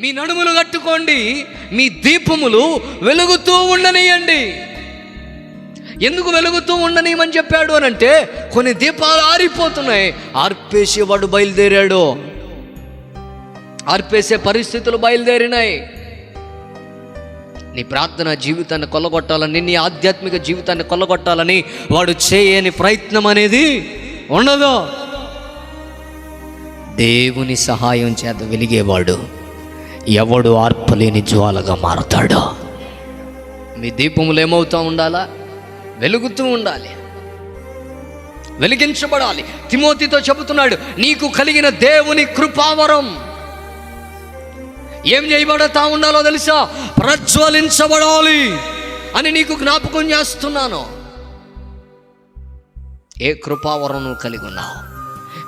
మీ నడుములు కట్టుకోండి మీ దీపములు వెలుగుతూ ఉండనియండి. ఎందుకు వెలుగుతూ ఉండనియమని చెప్పాడు అని అంటే కొన్ని దీపాలు ఆరిపోతున్నాయి. ఆర్పేసేవాడు బయలుదేరాడు. ఆర్పేసే పరిస్థితులు బయలుదేరినాయి. నీ ప్రార్థన జీవితాన్ని కొల్లగొట్టాలని నీ ఆధ్యాత్మిక జీవితాన్ని కొల్లగొట్టాలని వాడు చేయని ప్రయత్నం అనేది ఉండదు. దేవుని సహాయం చేత వెలిగేవాడు. ఎవడు ఆర్పలేని జ్వాలగా మారతాడో? మీ దీపములు ఏమవుతూ ఉండాలా? వెలుగుతూ ఉండాలి. వెలిగించబడాలి. తిమోతితో చెబుతున్నాడు నీకు కలిగిన దేవుని కృపావరం. ఏం చేయబడతా ఉండాలో తెలుసా? ప్రజ్వలించబడాలి అని నీకు జ్ఞాపకం చేస్తున్నాను. ఏ కృపావరం నువ్వు కలిగి ఉన్నావు?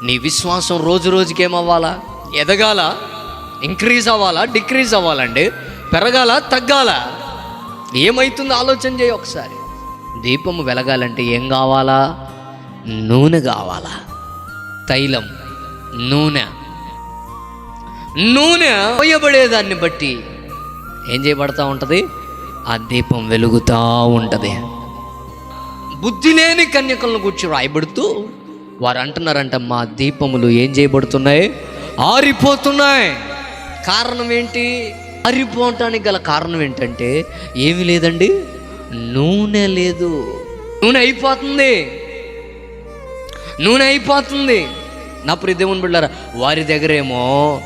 నీ విశ్వాసం రోజు రోజుకి ఏమవ్వాలా ఎదగాల? ఇంక్రీజ్ అవ్వాలా? డిక్రీజ్ అవ్వాలండి. పెరగాల? తగ్గాల? ఏమైతుందో ఆలోచన చేయి ఒకసారి. దీపము వెలగాలంటే ఏం కావాలా? నూనె కావాలా? తైలం నూనె. నూనె పోయబడేదాన్ని బట్టి ఏం చేయబడతా ఉంటుంది? ఆ దీపం వెలుగుతూ ఉంటుంది. బుద్ధి లేని కన్యకలను కూర్చి రాయబడుతూ వారు అంటున్నారంట మా దీపములు ఏం చేయబడుతున్నాయి? ఆరిపోతున్నాయి. కారణం ఏంటి? అరిపోవటానికి గల కారణం ఏంటంటే ఏమి లేదండి నూనె లేదు. నూనె అయిపోతుంది. నూనె అయిపోతుంది. నా ప్రియ దేవుని బిడ్డారా వారి దగ్గరేమో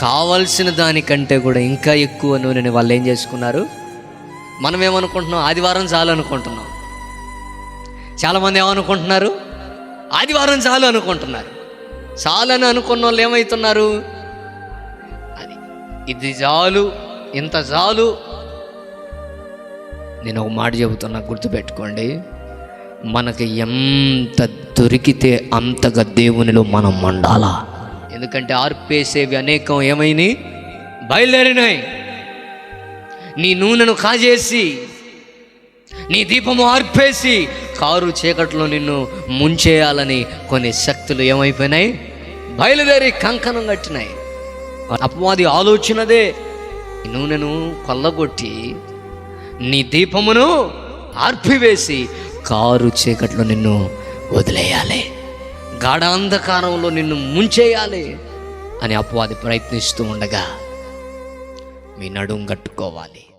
కావలసిన దానికంటే కూడా ఇంకా ఎక్కువ నూనెని వాళ్ళు ఏం చేసుకున్నారు? మనం ఏమనుకుంటున్నాం? ఆదివారం చాలు అనుకుంటున్నాం. చాలామంది ఏమనుకుంటున్నారు? ఆదివారం చాలు అనుకుంటున్నారు. చాలని అనుకున్న వాళ్ళు ఏమవుతున్నారు ఇది చాలు ఇంత చాలు. నేను ఒక మాట చెబుతున్నా గుర్తుపెట్టుకోండి. మనకి ఎంత దొరికితే అంతగా దేవునిలో మనం మండాలా ఎందుకంటే ఆర్పేసేవి అనేకం ఏమైనాయి? బయలుదేరినాయి. నీ నూనెను కాజేసి నీ దీపము ఆర్పేసి కారు చీకట్లో నిన్ను ముంచేయాలని కొన్ని శక్తులు ఏమైపోయినాయి? బయలుదేరి కంకణం కట్టినాయి. అపవాది ఆలోచనదే. నూనెను కొల్లగొట్టి నీ దీపమును ఆర్పివేసి కారు చీకట్లో నిన్ను వదిలేయాలి. గాఢాంధకారంలో నిన్ను ముంచేయాలి అని అపవాది ప్రయత్నిస్తూ ఉండగా మీ నడుం కట్టుకోవాలి.